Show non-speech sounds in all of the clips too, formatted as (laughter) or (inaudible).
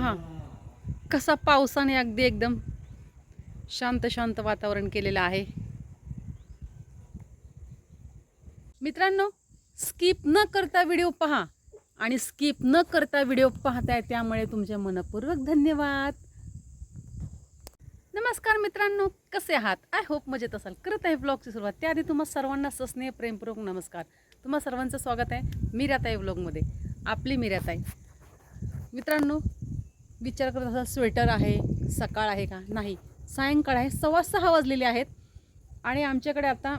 पहा. कसा पावसाने अगदी एकदम शांत शांत वातावरण केलेलं आहे. मित्रांनो स्किप न करता व्हिडिओ पहा. आणि स्किप न करता व्हिडिओ पाहताय त्यामुळे तुमचे मनपूर्वक धन्यवाद. नमस्कार मित्रांनो कसे आहात? आय होप मजेत असाल. करत आहे ब्लॉगची सुरुवात. त्याआधी तुम्हा सर्वांना सस्नेह प्रेमपूर्वक नमस्कार. तुम्हा सर्वांचं स्वागत आहे मीराताई ब्लॉगमध्ये आपली मीराताई. मित्रांनो विचार करत असाल स्वेटर आहे सकाळ आहे का? नाही. सायंकाळ आहे सव्वा सहा वाजलेले आहेत. आणि आमच्याकडे आता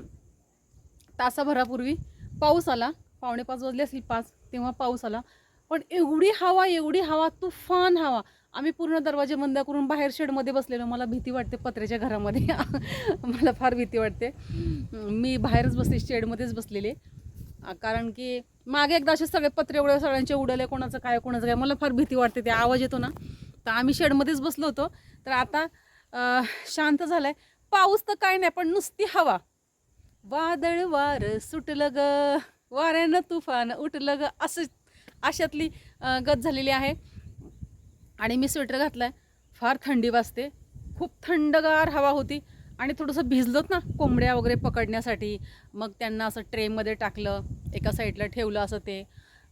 तासाभरापूर्वी पाऊस आला. पावणे पाच वाजले असतील पाच तेव्हा पाऊस आला. पण एवढी हवा एवढी हवा तुफान हवा. आम्ही पूर्ण दरवाजे बंद करून बाहेर शेडमध्ये बसलेलो. मला भीती वाटते पत्र्याच्या घरामध्ये. (laughs) मला फार भीती वाटते. मी बाहेरच बसले शेडमध्येच बसलेले. कारण की मागे एकदा असे सगळे पत्रे एवढे सगळ्यांचे उडले कोणाचं काय कोणाचं काय. मला फार भीती वाटते ते आवाज येतो ना. तर आम्ही शेडमध्येच बसलो होतो. तर आता शांत झालं आहे पाऊस तर काय नाही पण नुसती हवा. वादळ वार सुटलं ग. वाऱ्यानं तुफान उठलं ग. असं अशातली गत झालेली आहे. आणि मी स्वेटर घातला आहे फार थंडी वाजते. खूप थंडगार हवा होती. आणि थोडंसं भिजलोत ना कोंबड्या वगैरे पकडण्यासाठी मग त्यांना असं ट्रेमध्ये टाकलं एका साईडला ठेवलं असं ते.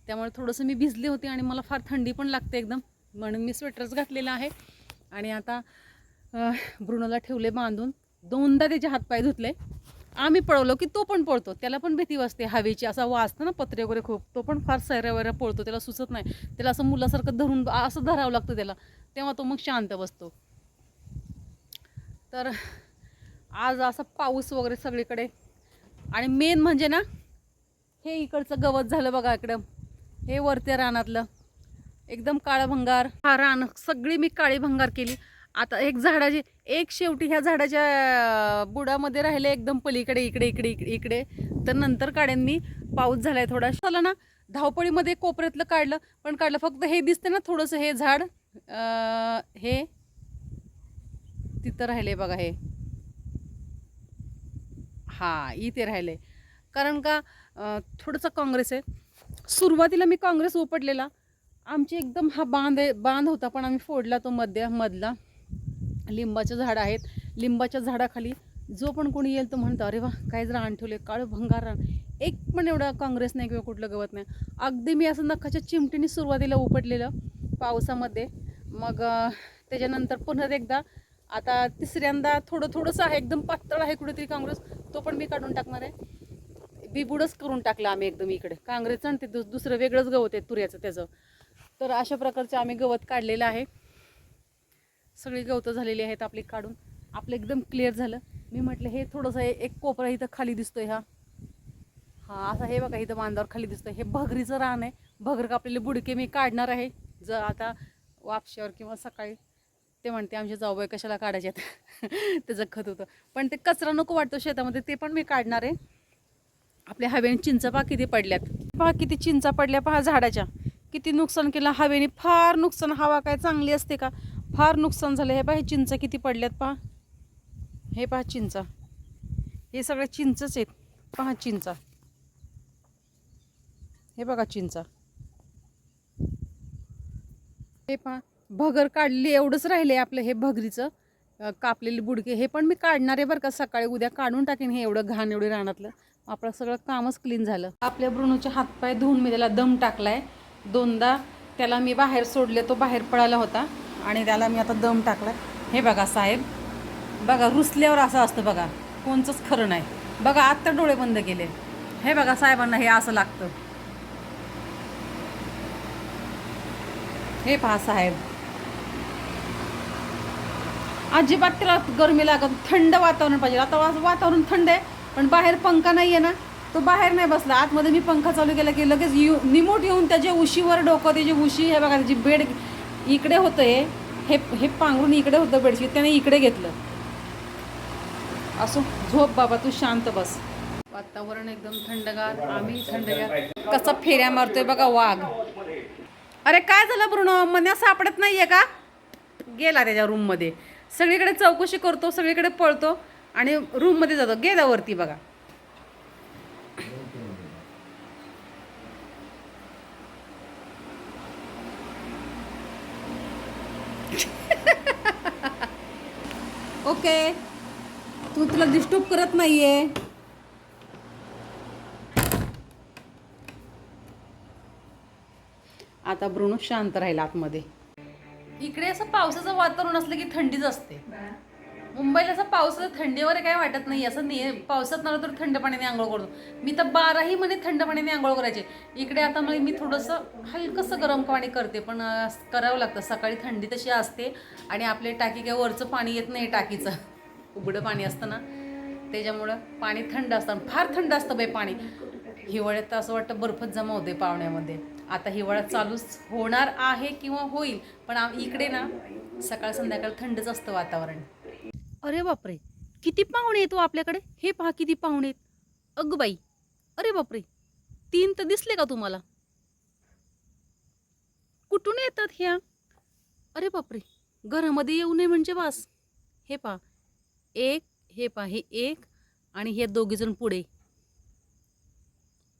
त्यामुळे थोडंसं मी भिजले होते आणि मला फार थंडी पण लागते एकदम. म्हणून मी स्वेटरच घातलेलं आहे. आणि आता ब्रुनोला ठेवले बांधून. दोनदा त्याचे हातपाय धुतले. आम्ही पळवलो की तो पण पळतो. त्याला पण भीती वाजते हवेची. असा वाजतं ना पत्रे वगैरे खूप. तो पण फार सैऱ्या वैऱ्या पळतो. त्याला सुचत नाही. त्याला असं मुलासारखं धरून असं धरावं लागतं त्याला. तेव्हा तो मग शांत बसतो. तर आज असा पाऊस वगैरे सगळीकडे. आणि मेन म्हणजे ना हे इकडचं गवत झालं बघा इकडं. हे वरत्या रानातलं. एकदम काळा भंगार. हा रान सगळी मी काळी भंगार केली. आता एक झाडाची एक शेवटी ह्या झाडाच्या बुडामध्ये राहिले एकदम पलीकडे इकडे इकडे इकडे इकडे. तर नंतर काढेन मी. पाऊस झालाय थोडा. चला ना धावपळीमध्ये कोपऱ्यातलं काढलं. पण काढलं फक्त हे दिसतं ना थोडंसं हे झाड. हे तिथं राहिले बघा हे. हा इथे राहिले. कारण का थोडंसं काँग्रेस आहे. सुरुवातीला मी काँग्रेस उपटलेला. आमची एकदम हा बांध आहे बांध होता पण आम्ही फोडला तो मध्य मधला. लिंबाचं झाड आहेत. लिंबाच्या झाडाखाली जो पण कोणी येईल तो म्हणतो अरे वा काय जरा रान ठेवले काळं भंगार रान. एक पण एवढा काँग्रेस नाही किंवा कुठलं गवत नाही. अगदी मी असं नखाच्या चिमटीने सुरुवातीला उपटलेलं पावसामध्ये. मग त्याच्यानंतर पुन्हा एकदा आता तिसऱ्यांदा थोडं थोडंसं आहे एकदम पातळ आहे कुठेतरी काँग्रेस. तो पण मी काढून टाकणार आहे. बिबुडच करून टाकलं आम्ही एकदम इकडे. काँग्रेसचं आणि ते दुस दुसरं वेगळंच गवत आहे तुऱ्याचं त्याचं. तर अशा प्रकारचे आम्ही गवत काढलेलं आहे. सगळी गवतं झालेली आहेत आपली काढून. आपलं एकदम क्लिअर झालं. मी म्हटलं हे थोडंसं हे- एक कोपरा इथं खाली दिसतोय हा. हा असा हे बघा इथं बांधावर खाली दिसतोय. हे भगरीचं रान आहे. भगर कापलेले बुडके मी काढणार आहे. जर आता वापशावर किंवा सकाळी ते म्हणते आमचे जाऊबाई कशाला काढायच्यात? (laughs) त्याचं खत होतं. पण ते कचरा नको वाटतो शेतामध्ये ते पण मी काढणार आहे. आपल्या हवेने चिंचा पहा किती पडल्यात. पहा किती चिंचा पडल्या पहा झाडाच्या. किती नुकसान केलं हवेने फार नुकसान. हवा काय चांगली असते का? फार नुकसान झालं. हे पहा हे चिंचा किती पडल्यात पहा. हे पहा चिंचा. हे सगळे चिंचच आहेत. पहा चिंचा. हे बघा चिंचा. हे पहा. भगर काढली एवढंच राहिले आपलं हे भगरीचं. कापलेली बुडके हे पण मी काढणार आहे बरं का सकाळी उद्या काढून टाकेन हे एवढं घाण एवढे रानातलं. आपलं सगळं कामच क्लीन झालं. आपल्या ब्रुणूचे हातपाय धुवून मी त्याला दम टाकलाय. दोनदा त्याला मी बाहेर सोडले तो बाहेर पळाला होता. आणि त्याला मी आता दम टाकला हे बघा साहेब बघा रुसल्यावर असं असतं बघा. कोणचंच खरं नाही. बघा आत्ता डोळे बंद केले. हे बघा साहेबांना हे असं लागतं. हे पहा साहेब. अजिबात त्याला गरमी लागत थंड वातावरण पाहिजे. आता वा- वातावरण थंड आहे पण बाहेर पंखा नाही आहे ना तो बाहेर नाही बसला. आतमध्ये मी पंखा चालू केला की लगेच येऊ निमूट येऊन त्याच्या उशीवर डोकं त्याची उशी हे बघा त्याची बेड इकडे होतं हे हे हे पांघरून इकडे होतं बेडशीट त्याने इकडे घेतलं. असो झोप बाबा तू शांत बस. वातावरण एकदम थंडगार आम्ही थंडगार. कसा फेऱ्या मारतोय बघा वाघ. अरे काय झालं ब्रुनो मन्या सापडत नाहीये का? गेला त्याच्या रूममध्ये सगळीकडे चौकशी करतो सगळीकडे पळतो आणि रूममध्ये जातो. गेला वरती बघा. (laughs) ओके तू तुला डिस्टर्ब करत नाहीये. आता ब्रुणू शांत राहील आतमध्ये. इकडे असं पावसाचं वातावरण असलं की थंडीच असते. मुंबईला असं पावसाचं थंडी वगैरे काय वाटत नाही. असं नाही पावसात नव्हतं तर थंड पाण्याने आंघोळ करतो. मी तर बाराही महिने थंड पाण्याने आंघोळ करायचे. इकडे आता मग मी थोडंसं हलकंसं गरम पाणी करते. पण करावं लागतं. सकाळी थंडी तशी असते आणि आपले टाकी काय वरचं पाणी येत नाही टाकीचं. उघडं पाणी असतं ना. त्याच्यामुळं पाणी थंड असतं. फार थंड असतं बाई पाणी. हिवाळ्यात तर असं वाटतं बर्फच जमा होते पाहुण्यामध्ये. आता हिवाळा चालूच होणार आहे किंवा होईल पण इकडे ना सकाळ संध्याकाळ थंडच असतं वातावरण. अरे बापरे किती पाहुणे येतो हो आपल्याकडे? हे पहा किती पाहुणे आहेत. अग बाई अरे बापरे तीन तर दिसले का तुम्हाला? कुठून येतात ह्या? अरे बापरे घरामध्ये येऊ नये म्हणजे बास. हे पहा एक हे पहा हे एक आणि हे दोघीजण पुढे.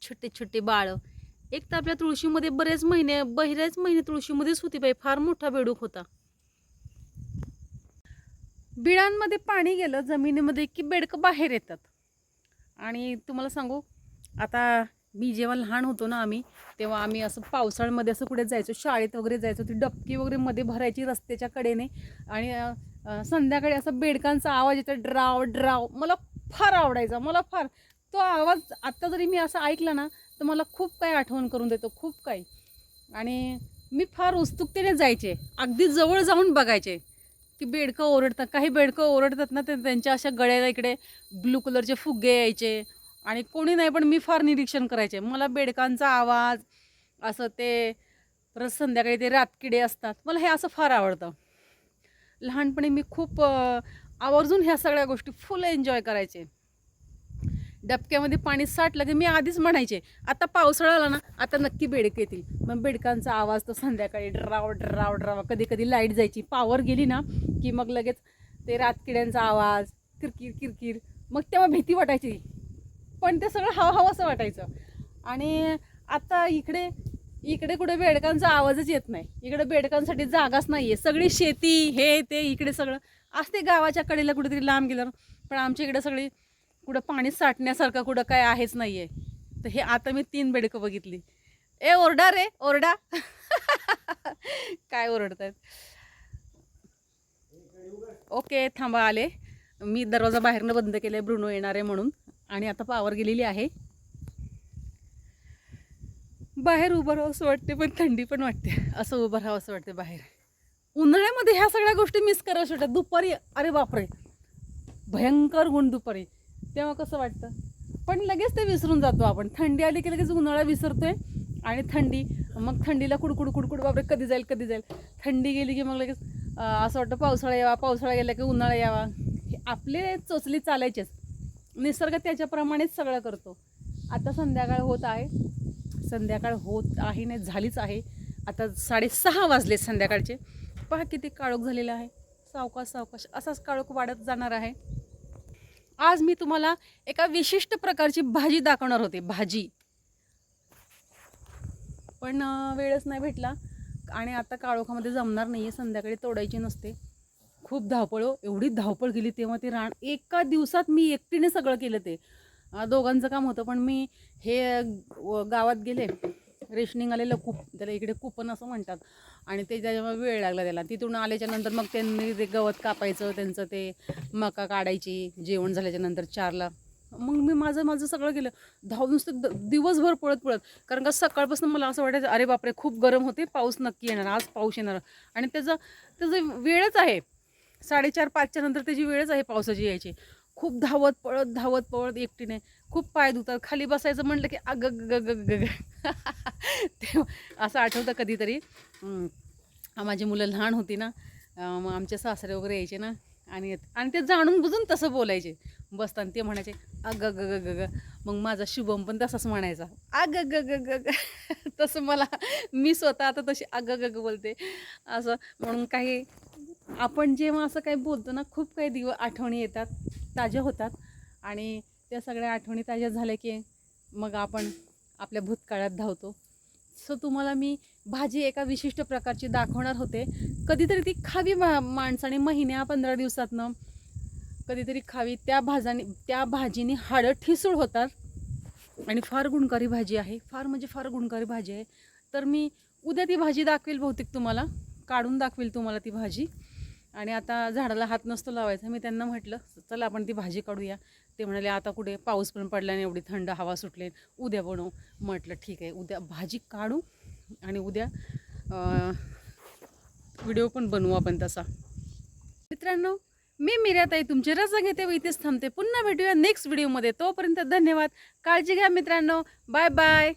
छोटे छोटे बाळ. एक तर आपल्या तुळशीमध्ये बरेच महिने बहिरेच महिने तुळशीमध्येच होती बाई फार मोठा बेडूक होता. बिळांमध्ये पाणी गेलं जमिनीमध्ये की बेडकं बाहेर येतात. आणि तुम्हाला सांगू आता मी जेव्हा लहान होतो ना आम्ही तेव्हा आम्ही असं पावसाळ्यामध्ये असं कुठे जायचो शाळेत वगैरे जायचो ती डबकी वगैरे मध्ये भरायची रस्त्याच्या कडेने. आणि संध्याकाळी असं बेडकांचा आवाज येतो ड्राव ड्राव. मला फार आवडायचा मला फार. तो आवाज आत्ता जरी मी असं ऐकला ना तर मला खूप काही आठवण करून देतो खूप काही. आणि मी फार उत्सुकतेने जायचे. अगदी जवळ जाऊन बघायचे. की बेडकं ओरडतात काही बेडकं ओरडतात ना ते त्यांच्या अशा गळ्याला इकडे ब्लू कलरचे फुगे यायचे. आणि कोणी नाही पण मी फार निरीक्षण करायचे. मला बेडकांचा आवाज असं ते परत संध्याकाळी ते रातकिडे असतात. मला हे असं फार आवडतं. लहानपणी मी खूप आवर्जून ह्या सगळ्या गोष्टी फुल एन्जॉय करायचे. डबक्यामध्ये पाणी साठलं की मी आधीच म्हणायचे आता पावसाळा आला ना आता नक्की बेडक येतील. मग बेडकांचा आवाज तो संध्याकाळी ड्राव ड्राव ड्राव. कधी कधी लाइट जायची. पावर गेली ना की मग लगेच ते रातकिड्यांचा आवाज किरकिर किरकिर. मग तेव्हा भीती वाटायची. पण ते सगळं हवा असं वाटायचं. आणि आता इकडे इकडे कुठे बेडकांचा आवाजच येत नाही. इकडे बेडकांसाठी जागाच नाही आहे सगळी शेती हे ते इकडे सगळं. असते गावाच्या कडेला कुठेतरी लांब गेल्यावर पण आमच्या इकडे सगळी कुठं पाणी साठण्यासारखं कुठं काय आहेच नाही आहे तर हे आता मी तीन बेडकं बघितली. ए ओरडा रे ओरडा. काय ओरडतायत? ओके थांबा आले. मी दरवाजा बाहेरनं बंद केलाय ब्रुनो येणार आहे म्हणून. आणि आता पावर गेलेली आहे. बाहेर उभं राहावं असं वाटते पण थंडी पण वाटते. असं उभं राहावं असं वाटते बाहेर. उन्हाळ्यामध्ये ह्या सगळ्या गोष्टी मिस कराव्या वाटतात दुपारी अरे बापरे. भयंकर गुण दुपारी. तेव्हा कसं वाटतं? पण लगेच ते विसरून जातो आपण. थंडी आली की लगेच उन्हाळा विसरतोय आणि थंडी मग थंडीला कुडकुड कुडकुड बापरे कधी जाईल कधी जाईल. थंडी गेली की मग लगेच असं वाटतं पावसाळा यावा पावसाळा गेला की उन्हाळा यावा. हे आपले चोचली चालायचेच. निसर्ग त्याच्याप्रमाणेच सगळं करतो. आता संध्याकाळ होत आहे. संध्याकाळ होत आहे नाही झालीच आहे. आता साडेसहा वाजले संध्याकाळचे. पहा किती काळोख झालेला आहे. सावकाश सावकाश असाच काळोख वाढत जाणार आहे. आज मी तुम्हाला एका विशिष्ट प्रकारची भाजी दाखवणार होते भाजी. पण वेळच नाही भेटला आणि आता काळोखामध्ये जमणार नाही आहे संध्याकाळी तोडायची नसते. खूप धावपळ हो, एवढी धावपळ केली तेव्हा ते रान एका दिवसात मी एकटीने सगळं केलं ते. दोघांचं काम होतं पण मी हे गावात गेले रेशनिंग आलेलं कूप त्याला इकडे कुपन असं म्हणतात. आणि ते त्याच्यामुळे वेळ लागला त्याला तिथून आल्याच्यानंतर मग त्यांनी ते गवत कापायचं त्यांचं ते मका काढायची जेवण झाल्याच्यानंतर चारला. मग मी माझं माझं सगळं केलं. धावून नुसतं द- दिवसभर पळत पळत. कारण का सकाळपासून मला असं वाटायचं अरे बापरे खूप गरम होते पाऊस नक्की येणार आज पाऊस येणार. आणि त्याचं त्याचं वेळच आहे. साडेचार पाचच्या नंतर त्याची वेळच आहे पावसाची यायची. खूप धावत पळत धावत पळत एकटीने खूप पाय दुखतात. खाली बसायचं म्हटलं की अग ग ग ग. (laughs) असं आठवतं कधीतरी. माझी मुलं लहान होती ना मग आमचे सासरे वगैरे यायचे ना आणि आणि ते जाणून बुजून तसं बोलायचे. बसताना ते म्हणायचे अग ग ग ग ग मग माझा शुभम पण तसाच म्हणायचा अग ग ग ग ग तसं मला मी स्वतः आता तशी अग ग ग बोलते. असं म्हणून काही आपण जेव्हा असं काही बोलतो ना खूप काही दिवस आठवणी येतात ताज्या होतात. आणि त्या सगळ्या आठवणी ताज्या झाल्या की मग आपण आपल्या भूतकाळात धावतो. सो तुम्हाला मी भाजी एका विशिष्ट प्रकारची दाखवणार होते. कधीतरी ती खावी मा माणसाने महिन्या पंधरा दिवसातनं कधीतरी खावी. त्या भाजाने त्या भाजीने हाडं ठिसूळ होतात. आणि फार गुणकारी भाजी आहे. फार म्हणजे फार गुणकारी भाजी आहे. तर मी उद्या ती भाजी दाखवेल बहुतेक तुम्हाला. काढून दाखवेल तुम्हाला ती भाजी. आणि आता झाडाला हात नसतो लावायचा. मी त्यांना म्हटलं चला आपण ती भाजी काढूया. ते म्हणाले आता कुठे पाऊस पण पडला नाही एवढी थंड हवा सुटले उद्या बनवू. म्हटलं ठीक आहे उद्या भाजी काढू आणि उद्या व्हिडिओ पण बनवू आपण तसा. मित्रांनो मी मिर्याताई तुमची रजा घेते व इथेच थांबते. पुन्हा भेटूया नेक्स्ट व्हिडिओमध्ये तोपर्यंत धन्यवाद. काळजी घ्या मित्रांनो. Bye bye